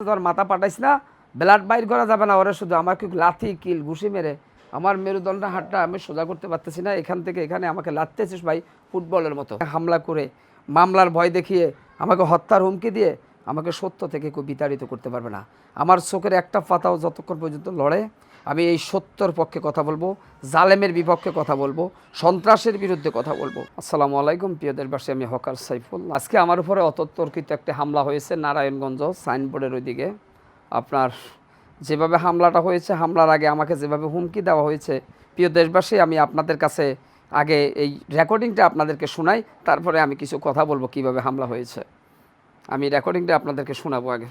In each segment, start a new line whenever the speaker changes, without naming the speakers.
তোর মাথা পাঠাইস না, ব্লাড বাইর করা যাবে না ওরা শুধু। আমাকে লাথি, কিল, ঘুষি মেরে আমার মেরুদণ্ড হাটটা আমি সোজা করতে পারতেছি না। এখান থেকে এখানে আমাকে লাথতেছিস ভাই ফুটবলের মতো। হামলা করে, মামলার ভয় দেখিয়ে আমাকে হত্যার হুমকি দিয়ে আমাকে সত্য থেকে কেউ বিতাড়িত করতে পারবে না। আমার চোখের একটা পাতাও যতক্ষণ পর্যন্ত লড়ে আমি এই সত্যর পক্ষে কথা বলব, জালেমের বিপক্ষে কথা বলব, সন্ত্রাসের বিরুদ্ধে কথা বলব। আসসালামু আলাইকুম, প্রিয় দেশবাসী, আমি হকার সাইফুল। আজকে আমার উপরে অতর্কিত একটা হামলা হয়েছে নারায়ণগঞ্জ সাইনবোর্ডের ওইদিকে। আপনার যেভাবে হামলাটা হয়েছে, হামলার আগে আমাকে যেভাবে হুমকি দেওয়া হয়েছে, প্রিয় দেশবাসী, আমি আপনাদের কাছে আগে এই রেকর্ডিংটা আপনাদেরকে শোনাই, তারপরে আমি কিছু কথা বলব কীভাবে হামলা হয়েছে। আমি রেকর্ডিংটা আপনাদেরকে শোনাবো আগে।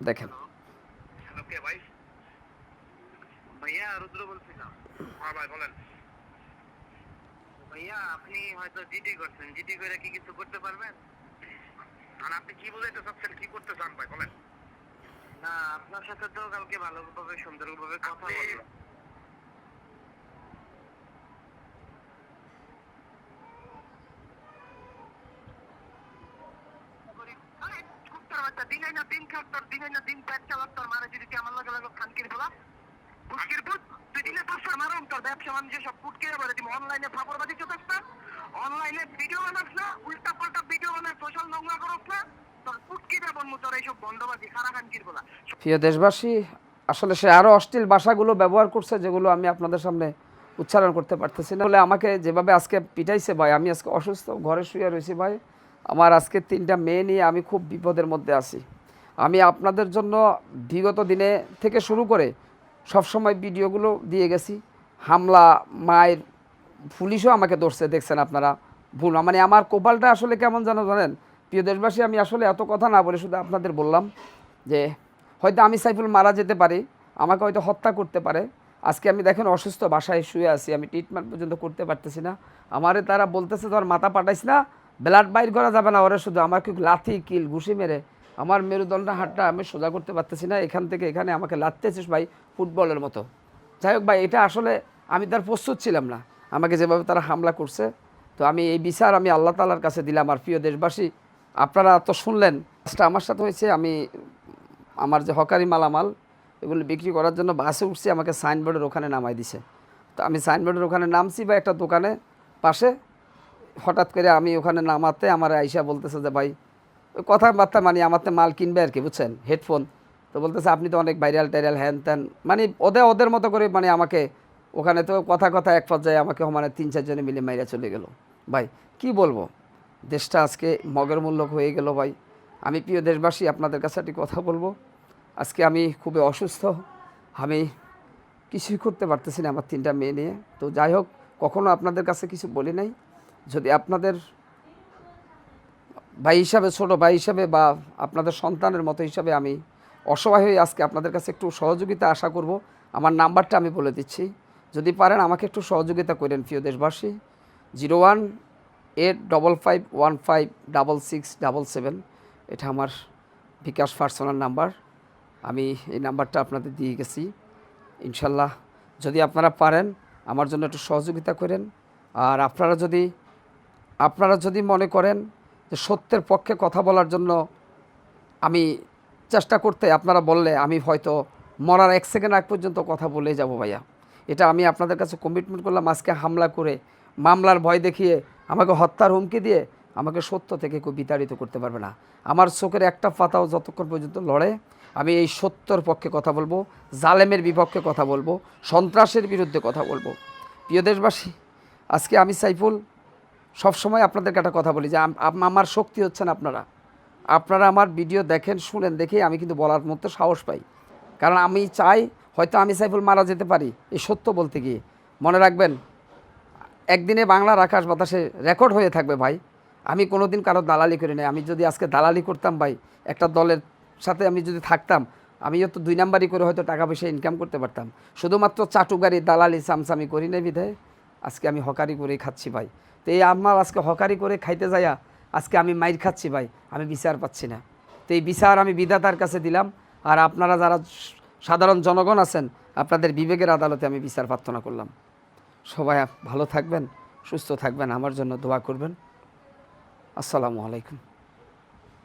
দেখেন।
ভাইয়া রুদ্র বলছিলাম। হ্যাঁ ভাই বলেন। ভাইয়া আপনি হয়তো জিডি করছেন। জিডি করে কি কিছু করতে পারবেন? আর আপনি কি বুঝাইতে চাচ্ছেন কি করতে চান ভাই বলেন। না আপনার সাথে তো কালকে ভালোভাবে সুন্দরভাবে কথা বলব
দেশবাসী, আসলে সে আরও অশ্লীল ভাষাগুলো ব্যবহার করছে, যেগুলো আমি আপনাদের সামনে উচ্চারণ করতে পারতেছি না। বলে আমাকে যেভাবে আজকে পিটাইছে ভাই, আমি আজকে অসুস্থ, ঘরে শুয়ে রয়েছি ভাই। আমার আজকে তিনটা মেয়ে নিয়ে আমি খুব বিপদের মধ্যে আছি। আমি আপনাদের জন্য বিগত দিনে থেকে শুরু করে সবসময় ভিডিওগুলো দিয়ে গেছি। হামলা, মায়ের পুলিশও আমাকে ধরছে, দেখছেন আপনারা। ভুল মানে আমার কপালটা আসলে কেমন যেন জানেন? প্রিয় দেশবাসী, আমি আসলে এত কথা না বলে শুধু আপনাদের বললাম যে, হয়তো আমি সাইফুল মারা যেতে পারি, আমাকে হয়তো হত্যা করতে পারে। আজকে আমি দেখেন অসুস্থ, বাসায় শুয়ে আছি, আমি ট্রিটমেন্ট পর্যন্ত করতে পারতেছি না। আমারে তারা বলতেছে, তোর মাথা পাঠাইস না ব্লাড বাইর করা যাবে না, ওরা শুধু। আমাকে লাথি, কিল, ঘুষি মেরে আমার মেরুদণ্ড হাতটা আমি সোজা করতে পারতেছি না, এখান থেকে এখানে আমাকে লাথতেছিস ভাই ফুটবলের মতো। যাই হোক ভাই, এটা আসলে আমি তার প্রস্তুত ছিলাম না। আমাকে যেভাবে তারা হামলা করছে, তো আমি এই বিচার আমি আল্লাহ তালার কাছে দিলাম। আর প্রিয় দেশবাসী, আপনারা তো শুনলেন, কাজটা আমার সাথে হয়েছে। আমি আমার যে হকারি মালামাল, এগুলো বিক্রি করার জন্য বাসে উঠছি, আমাকে সাইনবোর্ডের ওখানে নামাই দিছে। তো আমি সাইনবোর্ডের ওখানে নামছি বা একটা দোকানে, পাশে হঠাৎ করে আমি ওখানে নামাতে আমার আইসা বলতেছে যে, ভাই কথাবার্তা মানে আমার মাল কিনবে আর কি, বুঝছেন? হেডফোন। তো বলতেছে, আপনি তো অনেক ভাইরাল টাইরাল হ্যান ত্যান। মানে ওদের ওদের মতো করে মানে আমাকে ওখানে তো কথা কথা এক পর্যায়ে আমাকে মানে তিন চারজনে মিলে মাইরা চলে গেল। ভাই, কি বলব? দেশটা আজকে মগের মূল্য হয়ে গেল, ভাই। আমি প্রিয় দেশবাসী, আপনাদের কাছে একটি কথা বলব। আজকে আমি খুবই অসুস্থ। আমি কিছুই করতে পারতেছি না আমার তিনটা মেয়ে নিয়ে। তো যাই হোক, কখনো আপনাদের কাছে কিছু বলি নাই। যদি আপনাদের ভাই হিসাবে, ছোট ভাই হিসাবে বা আপনাদের সন্তানের মতো হিসাবে আমি অসহায় হয়ে আজকে আপনাদের কাছে একটু সহযোগিতা আশা করব, আমার নাম্বারটা আমি বলে দিচ্ছি। যদি পারেন আমাকে একটু সহযোগিতা করেন, প্রিয় দেশবাসী। Zero one eight double five one five double six double seven, এটা আমার বিকাশ পার্সোনাল নাম্বার। আমি এই নাম্বারটা আপনাদের দিয়ে গেছি। ইনশাল্লাহ যদি আপনারা পারেন, আমার জন্য একটু সহযোগিতা করেন। আর আপনারা যদি আপনারা যদি মনে করেন যে সত্যের পক্ষে কথা বলার জন্য আমি চেষ্টা করতে আপনারা বললে আমি হয়তো মরার এক সেকেন্ড আগ পর্যন্ত কথা বলে যাব ভাইয়া। এটা আমি আপনাদের কাছে কমিটমেন্ট করলাম, আজকে হামলা করে মামলার ভয় দেখিয়ে আমাকে হত্যার হুমকি দিয়ে আমাকে সত্য থেকে কেউ বিতাড়িত করতে পারবে না। আমার চোখের একটা পাতাও যতক্ষণ পর্যন্ত লড়ে, আমি এই সত্যর পক্ষে কথা বলব, জালেমের বিপক্ষে কথা বলব, সন্ত্রাসের বিরুদ্ধে কথা বলব। প্রিয় দেশবাসী, আজকে আমি সাইফুল সবসময় আপনাদেরকে একটা কথা বলি যে আম- আম- আমার শক্তি হচ্ছেন আপনারা। আপনারা আমার ভিডিও দেখেন, শুনেন দেখে আমি কিন্তু বলার মতো সাহস পাই। কারণ আমি চাই, হয়তো আমি সাইফুল মারা যেতে পারি, এই সত্য বলতে গিয়ে। মনে রাখবেন, একদিনে বাংলার আকাশ বাতাসে রেকর্ড হয়ে থাকবে ভাই। আমি কোনো দিন কারও দালালি করি নাই। আমি যদি আজকে দালালি করতাম ভাই, একটা দলের সাথে আমি যদি থাকতাম, আমিও তো দুই নাম্বারই করে হয়তো টাকা পয়সা ইনকাম করতে পারতাম। শুধুমাত্র চাটুগাড়ি দালালি, সামসামি করি নাই বিধায়। আজকে আমি হকারি করেই খাচ্ছি ভাই। তো এই আমার আজকে হকারি করে খাইতে যাইয়া আজকে আমি মাইর খাচ্ছি ভাই, আমি বিচার পাচ্ছি না। তো এই বিচার আমি বিধাতার কাছে দিলাম, আর আপনারা যারা সাধারণ জনগণ আছেন, আপনাদের বিবেকের আদালতে আমি বিচার প্রার্থনা করলাম। সবাই ভালো থাকবেন, সুস্থ থাকবেন, আমার জন্য দোয়া করবেন। আসসালামু আলাইকুম।